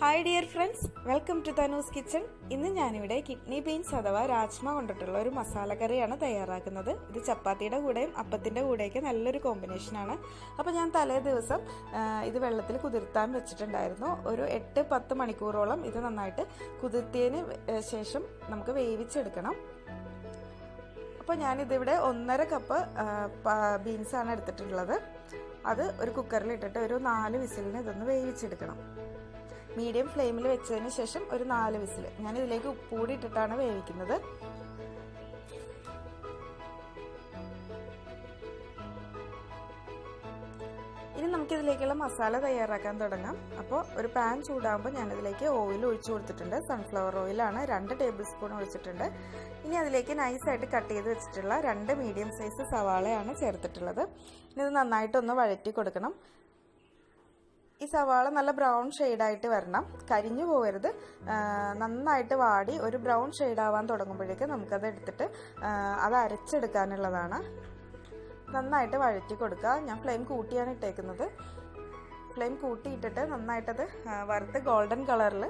Hi dear friends welcome to Thanu's kitchen ഇന്ന് ഞാനിവിടെ kidney beans അഥവാ രാജ്മ കൊണ്ടിട്ടുള്ള ഒരു മസാല കറിയാണ് തയ്യാറാക്കുന്നത്. ഇത് ചപ്പാത്തിയുടെ കൂടെയും അപ്പത്തിന്റെ കൂടെയൊക്കെ നല്ലൊരു കോമ്പിനേഷനാണ് അപ്പോൾ ഞാൻ തലേ ദിവസം ഇത് വെള്ളത്തിൽ കുതിർത്താൻ വെച്ചിട്ടുണ്ടായിരുന്നു. ഒരു എട്ട് പത്ത് മണിക്കൂറോളം ഇത് നന്നായിട്ട് കുതിർത്തിയതിന് ശേഷം നമുക്ക് വേവിച്ചെടുക്കണം. അപ്പോൾ ഞാനിതിവിടെ ഒന്നര കപ്പ് ബീൻസാണ് എടുത്തിട്ടുള്ളത്. അത് ഒരു കുക്കറിൽ ഇട്ടിട്ട് ഒരു നാല് വിസിലിന് ഇതൊന്ന് വേവിച്ചെടുക്കണം. മീഡിയം ഫ്ലെയിമിൽ വെച്ചതിന് ശേഷം ഒരു നാല് വിസിൽ. ഞാൻ ഇതിലേക്ക് ഉപ്പൂടി ഇട്ടിട്ടാണ് വേവിക്കുന്നത്. ഇനി നമുക്കിതിലേക്കുള്ള മസാല തയ്യാറാക്കാൻ തുടങ്ങാം. അപ്പോൾ ഒരു പാൻ ചൂടാകുമ്പോൾ ഞാനിതിലേക്ക് ഓയിൽ ഒഴിച്ചു കൊടുത്തിട്ടുണ്ട്. സൺഫ്ലവർ ഓയിലാണ് രണ്ട് ടേബിൾ സ്പൂൺ ഒഴിച്ചിട്ടുണ്ട്. ഇനി അതിലേക്ക് നൈസായിട്ട് കട്ട് ചെയ്ത് വെച്ചിട്ടുള്ള രണ്ട് മീഡിയം സൈസ് സവാളയാണ് ചേർത്തിട്ടുള്ളത്. ഇനി ഇത് നന്നായിട്ടൊന്ന് വഴറ്റി കൊടുക്കണം. ഈ സവാള നല്ല ബ്രൗൺ ഷെയ്ഡായിട്ട് വരണം. കരിഞ്ഞു പോകരുത് നന്നായിട്ട് വാടി ഒരു ബ്രൗൺ ഷെയ്ഡ് ആവാൻ തുടങ്ങുമ്പോഴേക്ക് നമുക്കത് എടുത്തിട്ട് അത് അരച്ചെടുക്കാനുള്ളതാണ്. നന്നായിട്ട് വഴറ്റി കൊടുക്കുക. ഞാൻ ഫ്ലെയിം കൂട്ടിയാണ് ഇട്ടേക്കുന്നത്. ഫ്ലെയിം കൂട്ടിയിട്ടിട്ട് നന്നായിട്ടത് വറുത്ത് ഗോൾഡൻ കളറിൽ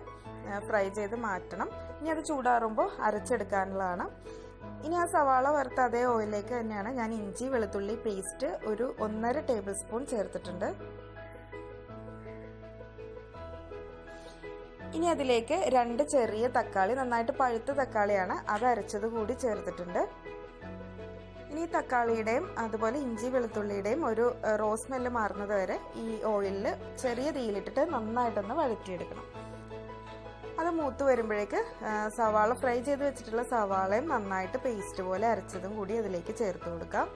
ഫ്രൈ ചെയ്ത് മാറ്റണം. ഇനി അത് ചൂടാറുമ്പോൾ അരച്ചെടുക്കാനുള്ളതാണ്. ഇനി ആ സവാള വറുത്ത അതേ ഓയിലേക്ക് തന്നെയാണ് ഞാൻ ഇഞ്ചി വെളുത്തുള്ളി പേസ്റ്റ് ഒരു ഒന്നര ടേബിൾ സ്പൂൺ ചേർത്തിട്ടുണ്ട്. ഇനി അതിലേക്ക് രണ്ട് ചെറിയ തക്കാളി നന്നായിട്ട് പഴുത്ത തക്കാളിയാണ് അത് അരച്ചത് കൂടി ചേർത്തിട്ടുണ്ട്. ഇനി തക്കാളിയുടെയും അതുപോലെ ഇഞ്ചി വെളുത്തുള്ളിയുടെയും ഒരു റോസ് സ്മെല്ല് മാറുന്നത് വരെ ഈ ഓയിലിൽ ചെറിയ തീയിലിട്ടിട്ട് നന്നായിട്ടൊന്ന് വഴറ്റിയെടുക്കണം. അത് മൂത്ത് വരുമ്പോഴേക്ക് സവാള ഫ്രൈ ചെയ്ത് വെച്ചിട്ടുള്ള സവാളയും നന്നായിട്ട് പേസ്റ്റ് പോലെ അരച്ചതും കൂടി അതിലേക്ക് ചേർത്ത് കൊടുക്കാം.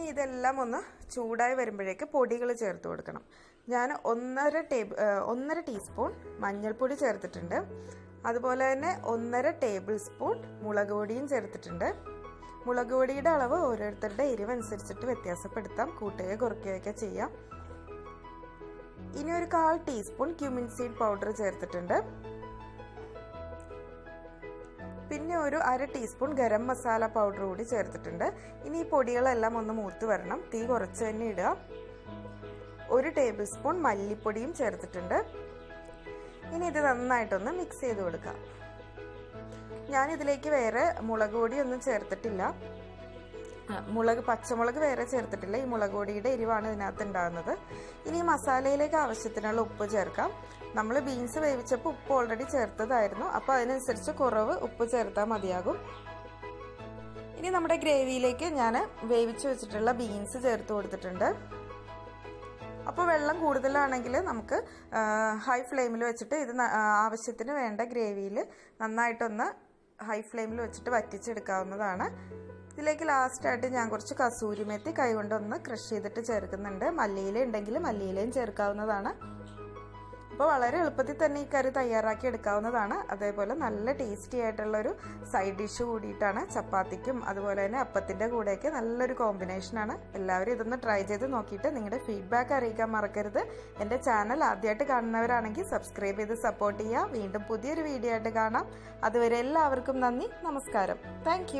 ഇനി ഇതെല്ലാം ഒന്ന് ചൂടായി വരുമ്പോഴേക്ക് പൊടികൾ ചേർത്ത് കൊടുക്കണം. ഞാൻ ഒന്നര ടേബിൾ ഒന്നര ടീസ്പൂൺ മഞ്ഞൾപ്പൊടി ചേർത്തിട്ടുണ്ട്. അതുപോലെ തന്നെ ഒന്നര ടേബിൾ സ്പൂൺ മുളക് പൊടിയും ചേർത്തിട്ടുണ്ട്. മുളക് പൊടിയുടെ അളവ് ഓരോരുത്തരുടെ എരിവ് അനുസരിച്ചിട്ട് വ്യത്യാസപ്പെടുത്താം. കൂട്ടുകയോ കുറയ്ക്കുകയൊക്കെ ചെയ്യാം. ഇനി ഒരു കാൽ ടീസ്പൂൺ ക്യൂമിൻ സീഡ് പൗഡർ ചേർത്തിട്ടുണ്ട്. പിന്നെ ഒരു അര ടീസ്പൂൺ ഗരം മസാല പൗഡർ കൂടി ചേർത്തിട്ടുണ്ട്. ഇനി ഈ പൊടികളെല്ലാം ഒന്ന് മൂത്ത് വരണം. തീ കുറച്ച് തന്നെ ഇടുക. ഒരു ടേബിൾ സ്പൂൺ മല്ലിപ്പൊടിയും ചേർത്തിട്ടുണ്ട്. ഇനി ഇത് നന്നായിട്ടൊന്ന് മിക്സ് ചെയ്ത് കൊടുക്കാം. ഞാൻ ഇതിലേക്ക് വേറെ മുളക് പൊടി ഒന്നും ചേർത്തിട്ടില്ല. മുളക് പച്ചമുളക് വേറെ ചേർത്തിട്ടില്ല. ഈ മുളക് പൊടിയുടെ എരിവാണ് ഇതിനകത്ത് ഉണ്ടാകുന്നത് ഇനി മസാലയിലേക്ക് ആവശ്യത്തിനുള്ള ഉപ്പ് ചേർക്കാം. നമ്മൾ ബീൻസ് വേവിച്ചപ്പോൾ ഉപ്പ് ഓൾറെഡി ചേർത്തതായിരുന്നു. അപ്പോൾ അതിനനുസരിച്ച് കുറവ് ഉപ്പ് ചേർത്താൽ മതിയാകും. ഇനി നമ്മുടെ ഗ്രേവിയിലേക്ക് ഞാൻ വേവിച്ച് വെച്ചിട്ടുള്ള ബീൻസ് ചേർത്ത് കൊടുത്തിട്ടുണ്ട്. അപ്പോൾ വെള്ളം കൂടുതലാണെങ്കിൽ നമുക്ക് ഹൈ ഫ്ലെയിമിൽ വെച്ചിട്ട് ഇത് ആവശ്യത്തിന് വേണ്ട ഗ്രേവിയിൽ നന്നായിട്ടൊന്ന് ഹൈ ഫ്ലെയിമിൽ വെച്ചിട്ട് വറ്റിച്ചെടുക്കാവുന്നതാണ്. ഇതിലേക്ക് ലാസ്റ്റായിട്ട് ഞാൻ കുറച്ച് കസൂരി മെത്തി കൈകൊണ്ടൊന്ന് ക്രഷ് ചെയ്തിട്ട് ചേർക്കുന്നുണ്ട്. മല്ലിയില ഉണ്ടെങ്കിൽ മല്ലിയിലയും ചേർക്കാവുന്നതാണ്. അപ്പോൾ വളരെ എളുപ്പത്തിൽ തന്നെ ഈ കറി തയ്യാറാക്കി എടുക്കാവുന്നതാണ്. അതേപോലെ നല്ല ടേസ്റ്റി ആയിട്ടുള്ളൊരു സൈഡ് ഡിഷ് കൂടിയിട്ടാണ് ചപ്പാത്തിക്കും അതുപോലെ തന്നെ അപ്പത്തിന്റെ കൂടെയൊക്കെ നല്ലൊരു കോമ്പിനേഷനാണ് എല്ലാവരും ഇതൊന്ന് ട്രൈ ചെയ്ത് നോക്കിയിട്ട് നിങ്ങളുടെ ഫീഡ്ബാക്ക് അറിയിക്കാൻ മറക്കരുത്. എന്റെ ചാനൽ ആദ്യമായിട്ട് കാണുന്നവരാണെങ്കിൽ സബ്സ്ക്രൈബ് ചെയ്ത് സപ്പോർട്ട് ചെയ്യുക. വീണ്ടും പുതിയൊരു വീഡിയോ ആയിട്ട് കാണാം. അതുവരെ എല്ലാവർക്കും നന്ദി. നമസ്കാരം. താങ്ക്